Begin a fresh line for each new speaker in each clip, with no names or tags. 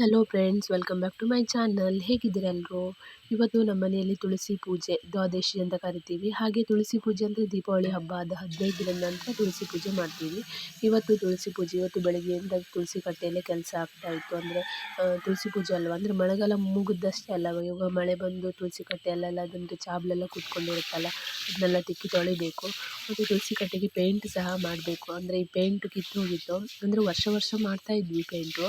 Hello friends welcome back to my channel ಹೇಗಿದ್ದೀರೆಲ್ಲರೂ ಇವತ್ತು ನಮ್ಮ ಮನೆಯಲ್ಲಿ ತುಳಸಿ ಪೂಜೆ, ದ್ವಾದಶಿ ಅಂತ ಕರಿತೀವಿ. ಹಾಗೆ ತುಳಸಿ ಪೂಜೆ ಅಂದರೆ ದೀಪಾವಳಿ ಹಬ್ಬ ಆದ ಹದಿನೈದು ದಿನದ ನಂತರ ತುಳಸಿ ಪೂಜೆ ಮಾಡ್ತೀವಿ. ಇವತ್ತು ತುಳಸಿ ಪೂಜೆ, ಇವತ್ತು ಬೆಳಗ್ಗೆಯಿಂದ ತುಳಸಿ ಕಟ್ಟೆಯಲ್ಲೇ ಕೆಲಸ ಆಗ್ತಾ ಇತ್ತು. ಅಂದರೆ ತುಳಸಿ ಪೂಜೆ ಅಲ್ವಾ? ಅಂದರೆ ಮಳೆಗಾಲ ಮುಗಿದಷ್ಟೇ ಅಲ್ಲ, ಇವಾಗ ಮಳೆ ಬಂದು ತುಳಸಿ ಕಟ್ಟೆಯಲ್ಲೆಲ್ಲ ಅದೊಂದು ಚಾಬ್ಲೆಲ್ಲ ಕೂತ್ಕೊಂಡಿರುತ್ತಲ್ಲ, ಅದನ್ನೆಲ್ಲ ತಿಕ್ಕಿ ತೊಳಿಬೇಕು. ಮತ್ತು ತುಳಸಿ ಕಟ್ಟೆಗೆ ಪೇಂಟ್ ಸಹ ಮಾಡಬೇಕು. ಅಂದರೆ ಈ ಪೇಂಟ್ ಕಿತ್ತು ಹೋಗಿತ್ತು ಅಂದರೆ ವರ್ಷ ವರ್ಷ ಮಾಡ್ತಾ ಇದ್ವಿ ಪೇಂಟು.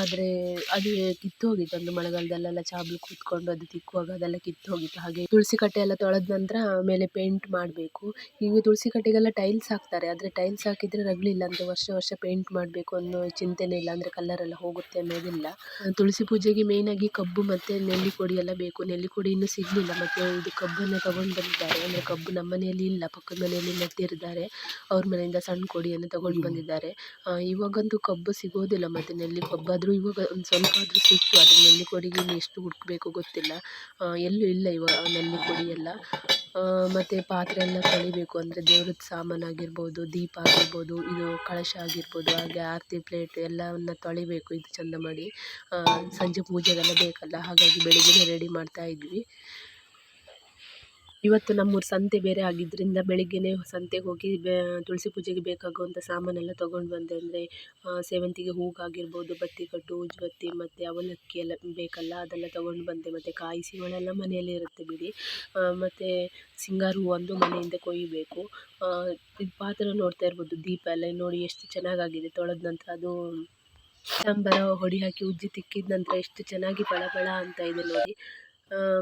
ಆದರೆ ಅದು ಕಿತ್ತು ಹೋಗಿತ್ತು ಅಂದರೆ ಮಳೆಗಾಲದಲ್ಲೆಲ್ಲ ಚಾಬಲ್ ಕೂತ್ಕೊಂಡು ಅದು ತಿಕ್ಕುವಾಗ ಅದೆಲ್ಲ ಕಿತ್ತು ಹೋಗಿತ್ತು. ಹಾಗೆ ತುಳಸಿ ಕಟ್ಟೆ ಎಲ್ಲ ತೊಳೆದ ನಂತರ ಮೇಲೆ ಪೇಂಟ್ ಮಾಡಬೇಕು. ಈಗ ತುಳಸಿ ಕಟ್ಟೆಗೆಲ್ಲ ಟೈಲ್ಸ್ ಹಾಕ್ತಾರೆ. ಆದರೆ ಟೈಲ್ಸ್ ಹಾಕಿದರೆ ರಗಳಿಲ್ಲ ಅಂದರೆ ವರ್ಷ ವರ್ಷ ಪೇಂಟ್ ಮಾಡಬೇಕು ಅನ್ನೋ ಚಿಂತೆನೇ ಇಲ್ಲ. ಅಂದರೆ ಕಲ್ಲರೆಲ್ಲ ಹೋಗುತ್ತೆ ಅನ್ನೋದಿಲ್ಲ. ತುಳಸಿ ಪೂಜೆಗೆ ಮೇಯ್ನಾಗಿ ಕಬ್ಬು ಮತ್ತು ನೆಲ್ಲಿ ಕೊಡಿ ಎಲ್ಲ ಬೇಕು. ನೆಲ್ಲಿ ಕೊಡಿ ಇನ್ನೂ ಸಿಗಲಿಲ್ಲ. ಮತ್ತು ಇದು ಕಬ್ಬನ್ನು ತಗೊಂಡು ಬಂದಿದ್ದಾರೆ. ಅಂದರೆ ಕಬ್ಬು ನಮ್ಮ ಮನೆಯಲ್ಲಿ ಇಲ್ಲ. ಪಕ್ಕದ ಮನೆಯಲ್ಲಿ ನೆಟ್ಟಿರಿದ್ದಾರೆ ಅವ್ರ ಮನೆಯಿಂದ ಸಣ್ಣ ಕೊಡಿಯನ್ನು ತಗೊಂಡು ಬಂದಿದ್ದಾರೆ. ಇವಾಗಂತೂ ಕಬ್ಬು ಸಿಗೋದಿಲ್ಲ ಮತ್ತು ನೆಲ್ಲಿ ಕಬ್ಬಾದರೂ ಇವಾಗ ಒಂದು ಆದರೂ ಸಿಕ್ತು ಅದು ನೆಲ್ಲಿಕೊಡಿಗೆ ಇನ್ನು ಎಷ್ಟು ಹುಡುಕ್ಬೇಕು ಗೊತ್ತಿಲ್ಲ. ಎಲ್ಲೂ ಇಲ್ಲ ಇವಾಗ ನೆಲ್ಲಿಕೊಡಿ ಎಲ್ಲ. ಮತ್ತು ಪಾತ್ರೆ ಎಲ್ಲ ತೊಳಿಬೇಕು ಅಂದರೆ ದೇವ್ರದ್ದು ಸಾಮಾನು ಆಗಿರ್ಬೋದು, ದೀಪ ಆಗಿರ್ಬೋದು, ಇದು ಕಳಶ ಆಗಿರ್ಬೋದು, ಹಾಗೆ ಆರತಿ ಪ್ಲೇಟ್ ಎಲ್ಲವನ್ನು ತೊಳಿಬೇಕು ಇದು ಚಂದ ಮಾಡಿ. ಸಂಜೆ ಪೂಜೆಗೆಲ್ಲ ಬೇಕಲ್ಲ, ಹಾಗಾಗಿ ಬೆಳಿಗ್ಗೆನೇ ರೆಡಿ ಮಾಡ್ತಾ ಇದ್ವಿ. ಇವತ್ತು ನಮ್ಮೂರು ಸಂತೆ ಬೇರೆ ಆಗಿದ್ದರಿಂದ ಬೆಳಿಗ್ಗೆಯೇ ಸಂತೆಗೆ ಹೋಗಿ ಬೇ, ತುಳಸಿ ಪೂಜೆಗೆ ಬೇಕಾಗುವಂಥ ಸಾಮಾನೆಲ್ಲ ತೊಗೊಂಡು ಬಂದೆ ಅಂದರೆ ಸೇವಂತಿಗೆ ಹೂಗಾಗಿರ್ಬೋದು ಬತ್ತಿ ಕಟ್ಟು ಉಜ್ಬತ್ತಿ ಮತ್ತು ಅವಲಕ್ಕಿ ಎಲ್ಲ ಬೇಕಲ್ಲ, ಅದೆಲ್ಲ ತೊಗೊಂಡು ಬಂದೆ. ಮತ್ತು ಕಾಯಿ ಸಿಗಳೆಲ್ಲ ಮನೆಯಲ್ಲೇ ಇರುತ್ತೆ ಬಿಡಿ. ಮತ್ತು ಸಿಂಗಾರ ಹೂ ಒಂದು ಮನೆಯಿಂದ ಕೊಯ್ಯಬೇಕು ಇದು ಪಾತ್ರೆ ನೋಡ್ತಾ ಇರ್ಬೋದು, ದೀಪ ಎಲ್ಲ. ನೋಡಿ ಎಷ್ಟು ಚೆನ್ನಾಗಾಗಿದೆ. ತೊಳೆದ ನಂತರ ಅದು ಸಾಂಬಾರ, ಹೊಡಿ ಹಾಕಿ ಉಜ್ಜಿ ತಿಕ್ಕಿದ ನಂತರ ಎಷ್ಟು ಚೆನ್ನಾಗಿ ಫಳ ಫಳ ಅಂತ ಇದೆ ನೋಡಿ.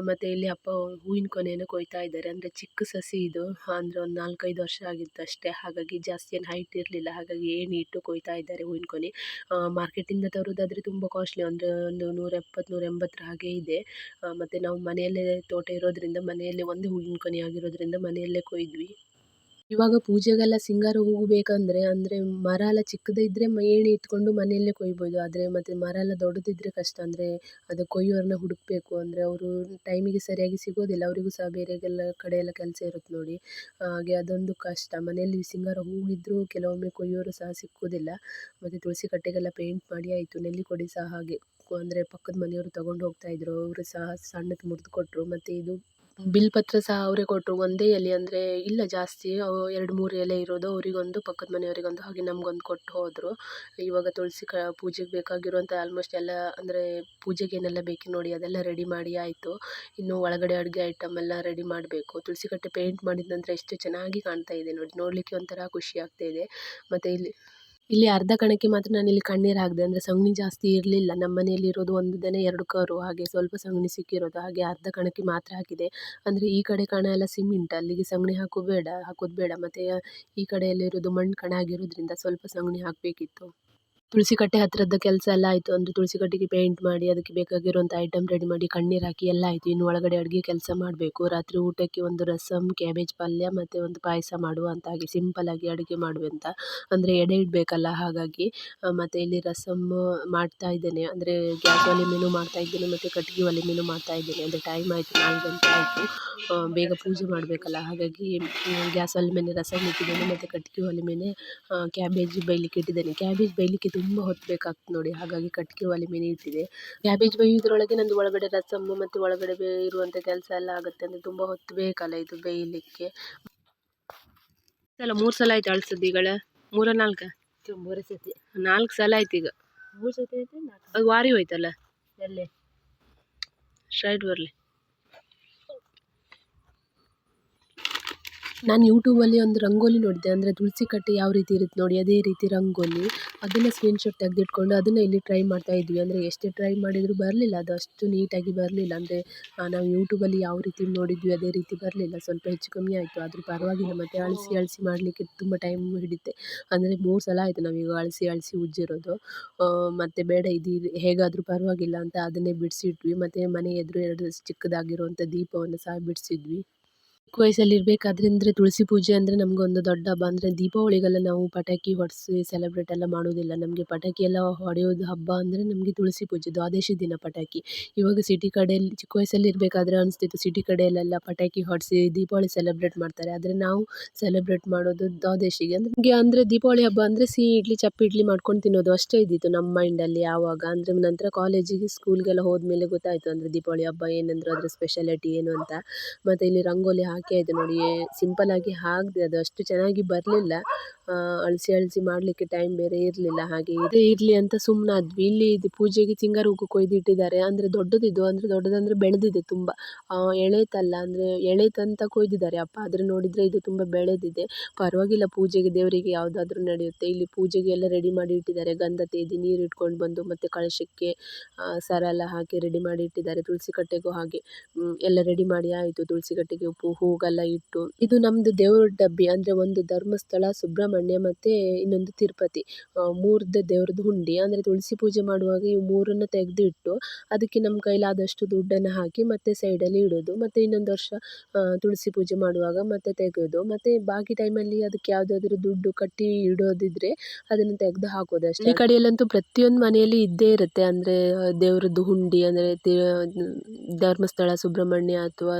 ಮತ್ತು ಇಲ್ಲಿ ಅಪ್ಪ ಹೂವಿನ ಕೊನೆಯನ್ನು ಕೊಯ್ತಾ ಇದ್ದಾರೆ. ಅಂದರೆ ಚಿಕ್ಕ ಸಸಿ ಇದು. ಅಂದರೆ ಒಂದು ನಾಲ್ಕೈದು ವರ್ಷ ಆಗಿತ್ತು ಅಷ್ಟೇ. ಹಾಗಾಗಿ ಜಾಸ್ತಿ ಏನು ಹೈಟ್ ಇರಲಿಲ್ಲ. ಹಾಗಾಗಿ ಏಣಿ ಇಟ್ಟು ಕೊಯ್ತಾ ಇದ್ದಾರೆ ಹೂವಿನ ಕೊನೆ. ಮಾರ್ಕೆಟಿಂದ ತರೋದಾದರೆ ತುಂಬ ಕಾಸ್ಟ್ಲಿ ಅಂದರೆ ಒಂದು ನೂರ ಎಪ್ಪತ್ತು ನೂರ ಎಂಬತ್ತರ ಹಾಗೆ ಇದೆ. ಮತ್ತು ನಾವು ಮನೆಯಲ್ಲೇ ತೋಟ ಇರೋದರಿಂದ ಮನೆಯಲ್ಲೇ ಒಂದು ಹೂವಿನ ಕೊನೆ ಆಗಿರೋದ್ರಿಂದ ಮನೆಯಲ್ಲೇ ಕೊಯ್ದ್ವಿ. ಇವಾಗ ಪೂಜೆಗೆಲ್ಲ ಸಿಂಗಾರ ಹೂವು ಬೇಕಂದರೆ, ಅಂದರೆ ಮರ ಎಲ್ಲ ಚಿಕ್ಕದಿದ್ದರೆ ಏಣಿ ಇಟ್ಕೊಂಡು ಮನೆಯಲ್ಲೇ ಕೊಯ್ಬೋದು. ಆದರೆ ಮತ್ತು ಮರ ಎಲ್ಲ ದೊಡ್ಡದಿದ್ರೆ ಕಷ್ಟ. ಅಂದರೆ ಅದು ಕೊಯ್ಯೋರನ್ನ ಹುಡುಕಬೇಕು. ಅಂದರೆ ಅವರು ಟೈಮಿಗೆ ಸರಿಯಾಗಿ ಸಿಗೋದಿಲ್ಲ. ಅವರಿಗೂ ಸಹ ಬೇರೆಗೆಲ್ಲ ಕಡೆ ಎಲ್ಲ ಕೆಲಸ ಇರುತ್ತೆ ನೋಡಿ. ಹಾಗೆ ಅದೊಂದು ಕಷ್ಟ. ಮನೆಯಲ್ಲಿ ಸಿಂಗಾರ ಹೂವು ಇದ್ದರೂ ಕೆಲವೊಮ್ಮೆ ಕೊಯ್ಯೋರು ಸಹ ಸಿಕ್ಕೋದಿಲ್ಲ. ಮತ್ತು ತುಳಸಿ ಕಟ್ಟೆಗೆಲ್ಲ ಪೇಂಟ್ ಮಾಡಿ ಆಯಿತು. ನೆಲ್ಲಿ ಕೊಡಿ ಸಹ ಹಾಗೆ. ಅಂದರೆ ಪಕ್ಕದ ಮನೆಯವರು ತಗೊಂಡು ಹೋಗ್ತಾಯಿದ್ರು ಅವರು ಸಹ ಸಣ್ಣದು ಮುರಿದು ಕೊಟ್ರು. ಮತ್ತು ಇದು ಬಿಲ್ಪತ್ರ ಸಹ ಅವರೇ ಕೊಟ್ಟರು ಒಂದೇ ಎಲೆ ಅಂದರೆ ಇಲ್ಲ ಜಾಸ್ತಿ. ಎರಡು, ಮೂರು ಎಲೆ ಇರೋದು ಅವರಿಗೊಂದು, ಪಕ್ಕದ ಮನೆಯವರಿಗೊಂದು. ಹಾಗೆ ನಮಗೊಂದು ಕೊಟ್ಟು ಹೋದರು. ಇವಾಗ ತುಳಸಿ ಕ, ಪೂಜೆಗೆ ಬೇಕಾಗಿರುವಂಥ ಆಲ್ಮೋಸ್ಟ್ ಎಲ್ಲ ಅಂದರೆ ಪೂಜೆಗೆ ಏನೆಲ್ಲ ಬೇಕು ನೋಡಿ ಅದೆಲ್ಲ ರೆಡಿ ಮಾಡಿ ಆಯಿತು. ಇನ್ನು ಒಳಗಡೆ ಅಡುಗೆ ಐಟಮ್ ಎಲ್ಲ ರೆಡಿ ಮಾಡಬೇಕು. ತುಳಸಿ ಕಟ್ಟೆ ಪೇಂಟ್ ಮಾಡಿದ ನಂತರ ಎಷ್ಟು ಚೆನ್ನಾಗಿ ಕಾಣ್ತಾ ಇದೆ ನೋಡಿ. ನೋಡಲಿಕ್ಕೆ ಒಂಥರ ಖುಷಿ ಆಗ್ತಾ ಇದೆ. ಮತ್ತು ಇಲ್ಲಿ ಇಲ್ಲಿ ಅರ್ಧ ಕಣಕ್ಕೆ ಮಾತ್ರ ನಾನಿಲ್ಲಿ ಕಣ್ಣೀರು ಹಾಕಿದೆ, ಅಂದರೆ ಸಗಣಿ ಜಾಸ್ತಿ ಇರಲಿಲ್ಲ. ನಮ್ಮ ಮನೆಯಲ್ಲಿ ಇರೋದು ಒಂದು ದನ, ಎರಡು ಕರು, ಹಾಗೆ ಸ್ವಲ್ಪ ಸಗಣಿ ಸಿಕ್ಕಿರೋದು, ಹಾಗೆ ಅರ್ಧ ಕಣಕ್ಕೆ ಮಾತ್ರ ಹಾಕಿದೆ. ಅಂದರೆ ಈ ಕಡೆ ಕಣ ಎಲ್ಲ ಸಿಮೆಂಟ್, ಅಲ್ಲಿಗೆ ಸಗಣಿ ಹಾಕೋಬೇಡ ಬೇಡ, ಹಾಕೋದು ಬೇಡ. ಮತ್ತು ಈ ಕಡೆಯಲ್ಲಿರೋದು ಮಣ್ಣು ಕಣ ಆಗಿರೋದ್ರಿಂದ ಸ್ವಲ್ಪ ಸಗಣಿ ಹಾಕಬೇಕಿತ್ತು. ತುಳಸಿ ಕಟ್ಟೆ ಹತ್ತಿರದ ಕೆಲಸ ಎಲ್ಲ ಆಯಿತು. ಅಂದರೆ ತುಳಸಿ ಕಟ್ಟೆಗೆ ಪೇಂಟ್ ಮಾಡಿ, ಅದಕ್ಕೆ ಬೇಕಾಗಿರುವಂಥ ಐಟಮ್ ರೆಡಿ ಮಾಡಿ, ಕಣ್ಣೀರು ಹಾಕಿ ಎಲ್ಲ ಆಯಿತು. ಇನ್ನು ಒಳಗಡೆ ಅಡುಗೆ ಕೆಲಸ ಮಾಡಬೇಕು. ರಾತ್ರಿ ಊಟಕ್ಕೆ ಒಂದು ರಸಮ್ ಕ್ಯಾಬೇಜ್ ಪಲ್ಯ ಮತ್ತು ಒಂದು ಪಾಯಸ ಮಾಡುವ ಅಂತ ಹಾಗೆ ಆಗಿ ಅಡುಗೆ ಅಂತ. ಅಂದರೆ ಎಡೆ ಇಡಬೇಕಲ್ಲ ಹಾಗಾಗಿ. ಮತ್ತು ಇಲ್ಲಿ ರಸಮ್ ಮಾಡ್ತಾ ಇದ್ದೇನೆ. ಅಂದರೆ ಗ್ಯಾಸ್ ಒಲೆ ಮೀನು ಮಾಡ್ತಾ ಇದ್ದೇನೆ ಮತ್ತು ಕಟ್ಟಿಗೆ ಒಲೆ ಮೀನು ಮಾಡ್ತಾ ಇದ್ದೇನೆ. ಅಂದರೆ ಟೈಮ್ ಆಯಿತು, ನಾಲ್ಕು ಗಂಟೆ ಆಯಿತು. ಬೇಗ ಪೂಜೆ ಮಾಡಬೇಕಲ್ಲ ಹಾಗಾಗಿ ಗ್ಯಾಸ್ ಒಲೆ ಮೇಲೆ ರಸಮ್ ಇಟ್ಟಿದ್ದೇನೆ ಮತ್ತು ಕಟ್ಟಿಗೆ ಒಲೆ ಮೇಲೆ ಕ್ಯಾಬೇಜ್ ಬೈಲಿಕ್ಕೆ ಇಟ್ಟಿದ್ದೇನೆ. ಕ್ಯಾಬೇಜ್ ಬೇಯಲಿಕ್ಕೆ ತುಂಬ ಹೊತ್ತು ಬೇಕಾಗ್ತದೆ ನೋಡಿ. ಹಾಗಾಗಿ ಕಟ್ಟಿಗೆ ಒಲೆ ಮೇಲೆ ಇಟ್ಟಿದೆ. ಕ್ಯಾಬೇಜ್ ಬೇಯೋದ್ರೊಳಗೆ ನಂದು ಒಳಗಡೆ ರಸಮ್ಮು ಮತ್ತು ಒಳಗಡೆ ಬೇ ಇರುವಂಥ ಕೆಲಸ ಎಲ್ಲ ಆಗುತ್ತೆ. ಅಂದರೆ ತುಂಬ ಹೊತ್ತು ಬೇಕಲ್ಲ ಇದು ಬೇಯಲಿಕ್ಕೆ. ಸಲ ಮೂರು ಸಲ ಆಯ್ತು ಅಳ್ಸದ್ದು ಈಗಳ. ಮೂರ ನಾಲ್ಕು?
ಮೂರೇ ಸತಿ.
ನಾಲ್ಕು ಸಲ ಆಯ್ತು ಈಗ.
ಮೂರು ಸತಿ ಆಯ್ತು?
ಅದು ವಾರಿ ಹೋಯ್ತಲ್ಲ?
ಎಲ್ಲೇ?
ಸ್ಟ್ರೈಟ್ ಬರಲಿ. ನಾನು ಯೂಟ್ಯೂಬಲ್ಲಿ ಒಂದು ರಂಗೋಲಿ ನೋಡಿದೆ, ಅಂದರೆ ತುಳಸಿ ಕಟ್ಟೆ ಯಾವ ರೀತಿ ಇರುತ್ತೆ ನೋಡಿ, ಅದೇ ರೀತಿ ರಂಗೋಲಿ. ಅದನ್ನು ಸ್ಕ್ರೀನ್ಶಾಟ್ ತೆಗೆದಿಟ್ಕೊಂಡು ಅದನ್ನು ಇಲ್ಲಿ ಟ್ರೈ ಮಾಡ್ತಾ ಇದ್ವಿ. ಅಂದರೆ ಎಷ್ಟೇ ಟ್ರೈ ಮಾಡಿದರೂ ಬರಲಿಲ್ಲ, ಅದು ಅಷ್ಟು ನೀಟಾಗಿ ಬರಲಿಲ್ಲ. ಅಂದರೆ ನಾವು ಯೂಟ್ಯೂಬಲ್ಲಿ ಯಾವ ರೀತಿ ನೋಡಿದ್ವಿ, ಅದೇ ರೀತಿ ಬರಲಿಲ್ಲ. ಸ್ವಲ್ಪ ಹೆಚ್ಚು ಕಮ್ಮಿ ಆಯಿತು, ಆದರೂ ಪರವಾಗಿಲ್ಲ. ಮತ್ತು ಅಳಿಸಿ ಅಳಿಸಿ ಮಾಡಲಿಕ್ಕೆ ತುಂಬ ಟೈಮ್ ಹಿಡಿಯುತ್ತೆ ಅಂದರೆ ಮೂರು ಸಲ ಆಯಿತು ನಾವೀಗ ಅಳಿಸಿ ಅಳಿಸಿ ಉಜ್ಜಿರೋದು. ಮತ್ತು ಬೇಡ, ಇದು ಹೇಗಾದರೂ ಪರವಾಗಿಲ್ಲ ಅಂತ ಅದನ್ನೇ ಬಿಡಿಸಿಟ್ವಿ. ಮತ್ತು ಮನೆ ಎದುರು ಎರಡು ಚಿಕ್ಕದಾಗಿರುವಂಥ ದೀಪವನ್ನು ಸಹ ಬಿಡಿಸಿದ್ವಿ. ಚಿಕ್ಕ ವಯಸ್ಸಲ್ಲಿ ಇರಬೇಕಾದ್ರೆ ಅಂದರೆ ತುಳಸಿ ಪೂಜೆ ಅಂದರೆ ನಮಗೊಂದು ದೊಡ್ಡ ಹಬ್ಬ. ಅಂದರೆ ದೀಪಾವಳಿಗೆಲ್ಲ ನಾವು ಪಟಾಕಿ ಹೊಡೆಸಿ ಸೆಲೆಬ್ರೇಟ್ ಎಲ್ಲ ಮಾಡೋದಿಲ್ಲ. ನಮಗೆ ಪಟಾಕಿ ಎಲ್ಲ ಹೊಡೆಯೋದು ಹಬ್ಬ ಅಂದರೆ ನಮಗೆ ತುಳಸಿ ಪೂಜೆ ದ್ವಾದಶಿ ದಿನ ಪಟಾಕಿ. ಇವಾಗ ಸಿಟಿ ಕಡೆಯಲ್ಲಿ ಚಿಕ್ಕ ವಯಸ್ಸಲ್ಲಿ ಇರಬೇಕಾದ್ರೆ ಅನಿಸ್ತಿತ್ತು ಸಿಟಿ ಕಡೆಯಲ್ಲೆಲ್ಲ ಪಟಾಕಿ ಹೊಡೆಸಿ ದೀಪಾವಳಿ ಸೆಲೆಬ್ರೇಟ್ ಮಾಡ್ತಾರೆ. ಆದರೆ ನಾವು ಸೆಲೆಬ್ರೇಟ್ ಮಾಡೋದು ದ್ವಾದಶಿಗೆ. ಅಂದರೆ ನಮಗೆ ಅಂದರೆ ದೀಪಾವಳಿ ಹಬ್ಬ ಅಂದರೆ ಸಿಹಿ ಇಡ್ಲಿ, ಚಪ್ಪಿ ಇಡ್ಲಿ ಮಾಡ್ಕೊಂಡು ತಿನ್ನೋದು ಅಷ್ಟೇ ಇದ್ದಿತ್ತು ನಮ್ಮ ಮೈಂಡಲ್ಲಿ ಯಾವಾಗ. ಅಂದರೆ ನಂತರ ಕಾಲೇಜಿಗೆ ಸ್ಕೂಲ್ಗೆಲ್ಲ ಹೋದ್ಮೇಲೆ ಗೊತ್ತಾಯಿತು ಅಂದರೆ ದೀಪಾವಳಿ ಹಬ್ಬ ಏನಂದ್ರೆ ಅದರ ಸ್ಪೆಷಾಲಿಟಿ ಏನು ಅಂತ. ಮತ್ತು ಇಲ್ಲಿ ರಂಗೋಲಿ ಹಾಕಿ ಆಯಿತು ನೋಡಿ. ಸಿಂಪಲ್ಲಾಗಿ ಹಾಕಿದೆ ಅದು ಅಷ್ಟು ಚೆನ್ನಾಗಿ ಬರಲಿಲ್ಲ. ಅಳಿಸಿ ಅಳಿಸಿ ಮಾಡಲಿಕ್ಕೆ ಟೈಮ್ ಬೇರೆ ಇರಲಿಲ್ಲ. ಹಾಗೆ ಇದೇ. ಇರಲಿ ಅಂತ ಸುಮ್ಮನಾದ್ವಿ ಇಲ್ಲಿ ಇದು ಪೂಜೆಗೆ ಸಿಂಗಾರ ಹೂವು ಕೊಯ್ದು ಇಟ್ಟಿದ್ದಾರೆ ಅಂದರೆ ದೊಡ್ಡದಿದ್ದು ಅಂದರೆ ದೊಡ್ಡದಂದರೆ ಬೆಳೆದಿದೆ ತುಂಬ. ಎಳೆತಲ್ಲ ಅಂದರೆ ಎಳೆತಂತ ಕೊಯ್ದಿದ್ದಾರೆ ಅಪ್ಪ. ಆದರೆ ನೋಡಿದರೆ ಇದು ತುಂಬ ಬೆಳೆದಿದೆ. ಪರವಾಗಿಲ್ಲ ಪೂಜೆಗೆ ದೇವರಿಗೆ ಯಾವುದಾದ್ರೂ ನಡೆಯುತ್ತೆ. ಇಲ್ಲಿ ಪೂಜೆಗೆ ಎಲ್ಲ ರೆಡಿ ಮಾಡಿ ಇಟ್ಟಿದ್ದಾರೆ. ಗಂಧ ತೇದಿ, ನೀರು ಇಟ್ಕೊಂಡು ಬಂದು ಮತ್ತು ಕಳಶಕ್ಕೆ ಸರ ಎಲ್ಲ ಹಾಕಿ ರೆಡಿ ಮಾಡಿ ಇಟ್ಟಿದ್ದಾರೆ. ತುಳಸಿ ಕಟ್ಟೆಗೂ ಹಾಗೆ. ಎಲ್ಲ ರೆಡಿ ಮಾಡಿ ಆಯಿತು. ತುಳಸಿ ಕಟ್ಟೆಗೆ ಉಪ್ಪು ಹೂವೆಲ್ಲ ಇಟ್ಟು. ಇದು ನಮ್ಮದು ದೇವ್ರ ಡಬ್ಬಿ, ಅಂದರೆ ಒಂದು ಧರ್ಮಸ್ಥಳ, ಸುಬ್ರಹ್ಮಣ್ಯ ಮತ್ತು ಇನ್ನೊಂದು ತಿರುಪತಿ. ಮೂರ್ದ ದೇವ್ರದ್ದು ಹುಂಡಿ. ಅಂದರೆ ತುಳಸಿ ಪೂಜೆ ಮಾಡುವಾಗ ಇವು ಮೂರನ್ನು ತೆಗೆದು ಇಟ್ಟು ಅದಕ್ಕೆ ನಮ್ಮ ಕೈಲಾದಷ್ಟು ದುಡ್ಡನ್ನು ಹಾಕಿ ಮತ್ತೆ ಸೈಡಲ್ಲಿ ಇಡೋದು. ಮತ್ತು ಇನ್ನೊಂದು ವರ್ಷ ತುಳಸಿ ಪೂಜೆ ಮಾಡುವಾಗ ಮತ್ತೆ ತೆಗೆಯೋದು ಮತ್ತು ಬಾಕಿ ಟೈಮಲ್ಲಿ ಅದಕ್ಕೆ ಯಾವುದಾದ್ರೂ ದುಡ್ಡು ಕಟ್ಟಿ ಇಡೋದಿದ್ರೆ ಅದನ್ನು ತೆಗೆದು ಹಾಕೋದು ಅಷ್ಟೇ. ಈ ಕಡೆಯಲ್ಲಂತೂ ಪ್ರತಿಯೊಂದು ಮನೆಯಲ್ಲಿ ಇದ್ದೇ ಇರುತ್ತೆ. ಅಂದರೆ ದೇವ್ರದ್ದು ಹುಂಡಿ, ಅಂದರೆ ಧರ್ಮಸ್ಥಳ, ಸುಬ್ರಹ್ಮಣ್ಯ ಅಥವಾ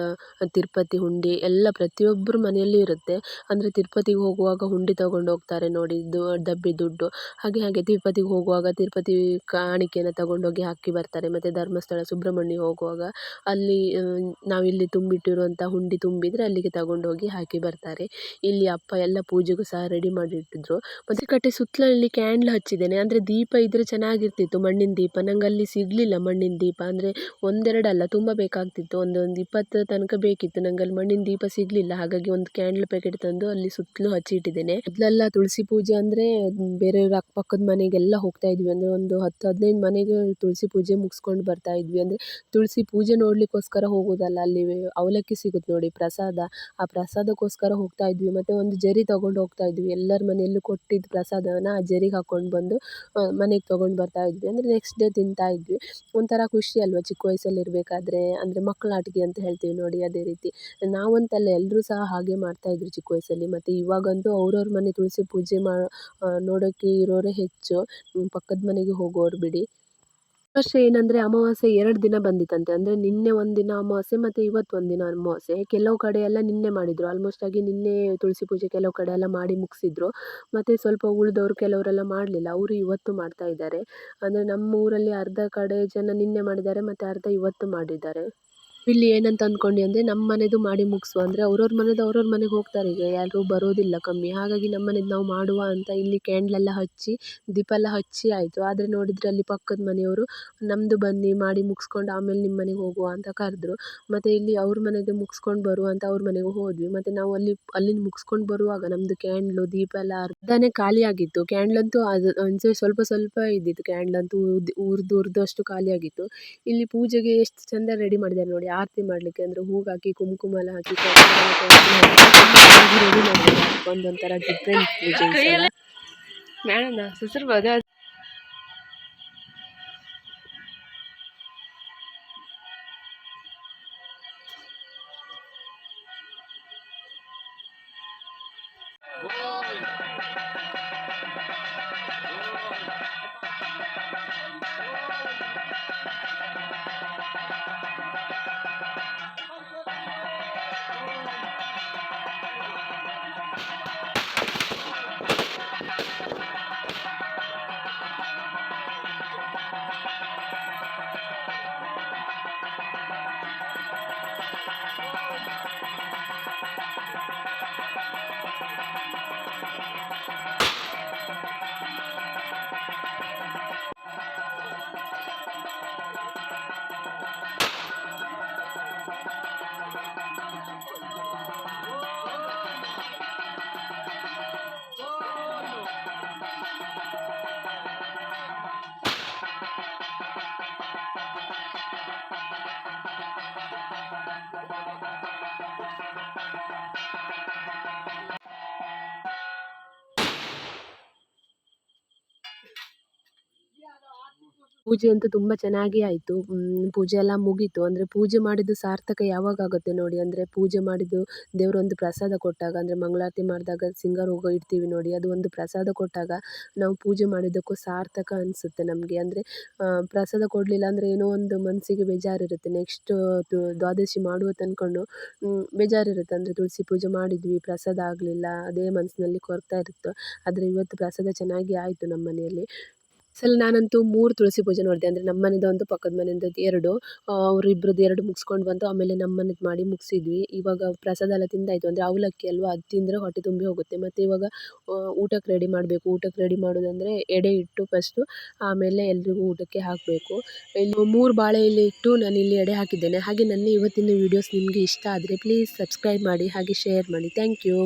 ತಿರುಪತಿ ಹುಂಡಿ ಎಲ್ಲ ಪ್ರತಿಯೊಬ್ಬರ ಮನೆಯಲ್ಲಿ ಇರುತ್ತೆ. ಅಂದರೆ ತಿರುಪತಿಗೆ ಹೋಗುವಾಗ ಹುಂಡಿ ತಗೊಂಡು ಹೋಗ್ತಾರೆ ನೋಡಿ, ಇದು ಡಬ್ಬಿ ದುಡ್ಡು. ಹಾಗೆ ಹಾಗೆ ತಿರುಪತಿಗೆ ಹೋಗುವಾಗ ತಿರುಪತಿ ಕಾಣಿಕೆಯನ್ನು ತಗೊಂಡೋಗಿ ಹಾಕಿ ಬರ್ತಾರೆ. ಮತ್ತು ಧರ್ಮಸ್ಥಳ, ಸುಬ್ರಹ್ಮಣ್ಯ ಹೋಗುವಾಗ ಅಲ್ಲಿ ನಾವಿಲ್ಲಿ ತುಂಬಿಟ್ಟಿರುವಂಥ ಹುಂಡಿ ತುಂಬಿದರೆ ಅಲ್ಲಿಗೆ ತಗೊಂಡೋಗಿ ಹಾಕಿ ಬರ್ತಾರೆ. ಇಲ್ಲಿ ಅಪ್ಪ ಎಲ್ಲ ಪೂಜೆಗೂ ಸಹ ರೆಡಿ ಮಾಡಿಟ್ಟಿದ್ರು. ಮತ್ತು ಕಟ್ಟೆ ಸುತ್ತಲಲ್ಲಿ ಕ್ಯಾಂಡ್ಲ್ ಹಚ್ಚಿದ್ದೇನೆ. ಅಂದರೆ ದೀಪ ಇದ್ದರೆ ಚೆನ್ನಾಗಿರ್ತಿತ್ತು. ಮಣ್ಣಿನ ದೀಪ. ನಂಗೆ ಅಲ್ಲಿ ಸಿಗಲಿಲ್ಲ ಮಣ್ಣಿನ ದೀಪ. ಅಂದರೆ ಒಂದೆರಡಲ್ಲ, ತುಂಬ ಬೇಕಾಗ್ತಿತ್ತು. ಒಂದೊಂದು ಇಪ್ಪತ್ತು ತನಕ ಬೇಕಿತ್ತು. ನಂಗೆ ಅಲ್ಲಿ ಮಣ್ಣಿನ ದೀಪ ಸಿಗಲಿಲ್ಲ. ಹಾಗಾಗಿ ಒಂದು ಕ್ಯಾಂಡಲ್ ಪ್ಯಾಕೆಟ್ ತಂದು ಅಲ್ಲಿ ಸುತ್ತಲೂ ಹಚ್ಚಿ ಇಟ್ಟಿದ್ದೇನೆ ಮೊದಲೆಲ್ಲ ತುಳಸಿ ಪೂಜೆ ಅಂದರೆ ಬೇರೆಯವ್ರ ಅಕ್ಕಪಕ್ಕದ ಮನೆಗೆಲ್ಲ ಹೋಗ್ತಾ ಇದ್ವಿ. ಅಂದರೆ ಒಂದು ಹತ್ತು, ಹದಿನೈದು ಮನೆಗೆ ತುಳಸಿ ಪೂಜೆ ಮುಗಿಸ್ಕೊಂಡು ಬರ್ತಾ ಇದ್ವಿ. ಅಂದರೆ ತುಳಸಿ ಪೂಜೆ ನೋಡಲಿಕ್ಕೋಸ್ಕರ ಹೋಗೋದಲ್ಲ ಅಲ್ಲಿ, ಅವಲಕ್ಕಿ ಸಿಗುತ್ತೆ ನೋಡಿ, ಪ್ರಸಾದ. ಆ ಪ್ರಸಾದಕ್ಕೋಸ್ಕರ ಹೋಗ್ತಾ ಇದ್ವಿ. ಮತ್ತು ಒಂದು ಜರಿ ತಗೊಂಡು ಹೋಗ್ತಾ ಇದ್ವಿ. ಎಲ್ಲರ ಮನೆಯಲ್ಲೂ ಕೊಟ್ಟಿದ್ದ ಪ್ರಸಾದವನ್ನು ಆ ಜರಿಗೆ ಹಾಕ್ಕೊಂಡು ಬಂದು ಮನೆಗೆ ತೊಗೊಂಡು ಬರ್ತಾ ಇದ್ವಿ. ಅಂದರೆ ನೆಕ್ಸ್ಟ್ ಡೇ ತಿಂತಾ ಇದ್ವಿ. ಒಂಥರ ಖುಷಿ ಅಲ್ವಾ ಚಿಕ್ಕ ವಯಸ್ಸಲ್ಲಿ ಇರಬೇಕಾದ್ರೆ. ಅಂದರೆ ಮಕ್ಕಳ ಆಟಿಕೆ ಅಂತ ಹೇಳ್ತೀವಿ ನೋಡಿ, ಅದೇ ರೀತಿ. ನಾವಂತಲ್ಲ ಎಲ್ಲರೂ ಸಹ ಹಾಗೆ ಮಾಡ್ತಾಯಿದ್ರು ಚಿಕ್ಕ ವಯಸ್ಸಲ್ಲಿ. ಮತ್ತು ಇವಾಗಂತೂ ಅವ್ರವ್ರ ಮನೆ ತುಳಸಿ ಪೂಜೆ ಮಾ ನೋಡೋಕ್ಕೆ ಇರೋರೇ ಹೆಚ್ಚು. ಪಕ್ಕದ ಮನೆಗೆ ಹೋಗೋರು ಬಿಡಿ. ವರ್ಷ ಏನಂದರೆ ಅಮಾವಾಸ್ಯೆ ಎರಡು ದಿನ ಬಂದಿತ್ತಂತೆ. ಅಂದರೆ ನಿನ್ನೆ ಒಂದಿನ ಅಮಾವಾಸ್ಯೆ ಮತ್ತು ಇವತ್ತು ಒಂದಿನ ಅಮಾವಾಸ್ಯೆ. ಕೆಲವು ಕಡೆ ಎಲ್ಲ ನಿನ್ನೆ ಮಾಡಿದರು. ಆಲ್ಮೋಸ್ಟ್ ಆಗಿ ನಿನ್ನೆ ತುಳಸಿ ಪೂಜೆ ಕೆಲವು ಕಡೆ ಎಲ್ಲ ಮಾಡಿ ಮುಗಿಸಿದ್ರು. ಮತ್ತು ಸ್ವಲ್ಪ ಉಳಿದವರು ಕೆಲವರೆಲ್ಲ ಮಾಡಲಿಲ್ಲ. ಅವರು ಇವತ್ತು ಮಾಡ್ತಾ ಇದ್ದಾರೆ. ಅಂದರೆ ನಮ್ಮ ಊರಲ್ಲಿ ಅರ್ಧ ಕಡೆ ಜನ ನಿನ್ನೆ ಮಾಡಿದ್ದಾರೆ, ಮತ್ತು ಅರ್ಧ ಇವತ್ತು ಮಾಡಿದ್ದಾರೆ. ಇಲ್ಲಿ ಏನಂತ ಅನ್ಕೊಂಡಿ ಅಂದರೆ ನಮ್ಮ ಮನೆದು ಮಾಡಿ ಮುಗಿಸುವ. ಅಂದರೆ ಅವ್ರವ್ರ ಮನೆದು ಅವ್ರವ್ರ ಮನೆಗೆ ಹೋಗ್ತಾರೆ ಈಗ. ಯಾರೂ ಬರೋದಿಲ್ಲ ಕಮ್ಮಿ. ಹಾಗಾಗಿ ನಮ್ಮ ಮನೆದು ನಾವು ಮಾಡುವ ಅಂತ ಇಲ್ಲಿ ಕ್ಯಾಂಡ್ಲೆಲ್ಲ ಹಚ್ಚಿ, ದೀಪ ಎಲ್ಲ ಹಚ್ಚಿ ಆಯಿತು. ಆದರೆ ನೋಡಿದರೆ ಅಲ್ಲಿ ಪಕ್ಕದ ಮನೆಯವರು ನಮ್ಮದು ಬನ್ನಿ, ಮಾಡಿ ಮುಗಿಸ್ಕೊಂಡು ಆಮೇಲೆ ನಿಮ್ಮ ಮನೆಗೆ ಹೋಗುವ ಅಂತ ಕರೆದ್ರು. ಮತ್ತು ಇಲ್ಲಿ ಅವ್ರ ಮನೆದು ಮುಗಿಸ್ಕೊಂಡು ಬರುವ ಅಂತ ಅವ್ರ ಮನೆಗೆ ಹೋದ್ವಿ. ಮತ್ತು ನಾವು ಅಲ್ಲಿ, ಅಲ್ಲಿಂದ ಮುಗಿಸ್ಕೊಂಡು ಬರುವಾಗ ನಮ್ಮದು ಕ್ಯಾಂಡ್ಲು ದೀಪ ಎಲ್ಲ ಅರ್ಧನೇ ಖಾಲಿಯಾಗಿತ್ತು ಕ್ಯಾಂಡ್ಲಂತೂ ಅದು ಸ್ವಲ್ಪ ಸ್ವಲ್ಪ ಇದ್ದಿತ್ತು. ಕ್ಯಾಂಡ್ಲಂತೂ ಉರ್ದು ಉರ್ದು ಅಷ್ಟು ಖಾಲಿಯಾಗಿತ್ತು ಇಲ್ಲಿ ಪೂಜೆಗೆ ಎಷ್ಟು ಚಂದ ರೆಡಿ ಮಾಡಿದ್ದಾರೆ ನೋಡಿ. ಆರತಿ ಮಾಡಲಿಕ್ಕೆ ಅಂದರೆ ಹೂಗಾಕಿ ಕುಂಕುಮ ಎಲ್ಲ ಹಾಕಿ ಒಂದೊಂಥರ ಡಿಫ್ರೆಂಟ್ ಪೂಜೆ
ಮೇಡಮ್
ಪೂಜೆ ಅಂತೂ ತುಂಬ ಚೆನ್ನಾಗಿ ಆಯಿತು. ಪೂಜೆ ಎಲ್ಲ ಮುಗೀತು. ಅಂದರೆ ಪೂಜೆ ಮಾಡಿದ್ದು ಸಾರ್ಥಕ ಯಾವಾಗ ಆಗುತ್ತೆ ನೋಡಿ. ಅಂದರೆ ಪೂಜೆ ಮಾಡಿದ್ದು ದೇವರೊಂದು ಪ್ರಸಾದ ಕೊಟ್ಟಾಗ, ಅಂದರೆ ಮಂಗಳಾರತಿ ಮಾಡಿದಾಗ ಸಿಂಗಾರ ಹೂವು ಇಡ್ತೀವಿ ನೋಡಿ. ಅದು ಒಂದು ಪ್ರಸಾದ ಕೊಟ್ಟಾಗ ನಾವು ಪೂಜೆ ಮಾಡಿದ್ದಕ್ಕೂ ಸಾರ್ಥಕ ಅನಿಸುತ್ತೆ ನಮಗೆ. ಅಂದರೆ ಪ್ರಸಾದ ಕೊಡಲಿಲ್ಲ ಅಂದರೆ ಏನೋ ಒಂದು ಮನಸ್ಸಿಗೆ ಬೇಜಾರಿರುತ್ತೆ. ನೆಕ್ಸ್ಟ್ ದ್ವಾದಶಿ ಮಾಡುವ ತಂದ್ಕೊಂಡು ಬೇಜಾರಿರುತ್ತೆ. ಅಂದರೆ ತುಳಸಿ ಪೂಜೆ ಮಾಡಿದ್ವಿ, ಪ್ರಸಾದ ಆಗಲಿಲ್ಲ, ಅದೇ ಮನಸ್ಸಿನಲ್ಲಿ ಕೊರ್ತಾ ಇರುತ್ತೆ. ಆದರೆ ಇವತ್ತು ಪ್ರಸಾದ ಚೆನ್ನಾಗಿ ಆಯಿತು ನಮ್ಮ ಮನೆಯಲ್ಲಿ ಸಲ ನಾನಂತೂ ಮೂರು ತುಳಸಿ ಪೂಜೆ ನೋಡಿದೆ, ಅಂದರೆ ನಮ್ಮ ಮನೆದು ಒಂದು, ಪಕ್ಕದ ಮನೆದು ಎರಡು. ಅವರಿಬ್ರದ್ದು ಎರಡು ಮುಗಿಸ್ಕೊಂಡು ಬಂದು ಆಮೇಲೆ ನಮ್ಮ ಮನೆದು ಮಾಡಿ ಮುಗಿಸಿದ್ವಿ. ಇವಾಗ ಪ್ರಸಾದ ಎಲ್ಲ ತಿಂದಾಯಿತು. ಅಂದರೆ ಅವಲಕ್ಕಿ ಅಲ್ವಾ, ಅದು ತಿಂದರೆ ಹೊಟ್ಟೆ ತುಂಬಿ ಹೋಗುತ್ತೆ. ಮತ್ತು ಇವಾಗ ಊಟಕ್ಕೆ ರೆಡಿ ಮಾಡಬೇಕು. ಊಟಕ್ಕೆ ರೆಡಿ ಮಾಡೋದಂದರೆ ಎಡೆ ಇಟ್ಟು ಫಸ್ಟು ಆಮೇಲೆ ಎಲ್ರಿಗೂ ಊಟಕ್ಕೆ ಹಾಕಬೇಕು. ಇಲ್ಲಿ ಮೂರು ಬಾಳೆ ಎಲೆ ಇಟ್ಟು ನಾನು ಇಲ್ಲಿ ಎಡೆ ಹಾಕಿದ್ದೇನೆ. ಹಾಗೆ ನನ್ನ ಇವತ್ತಿನ ವೀಡಿಯೋಸ್ ನಿಮಗೆ ಇಷ್ಟ ಆದರೆ ಪ್ಲೀಸ್ ಸಬ್ಸ್ಕ್ರೈಬ್ ಮಾಡಿ, ಹಾಗೆ ಶೇರ್ ಮಾಡಿ. Thank you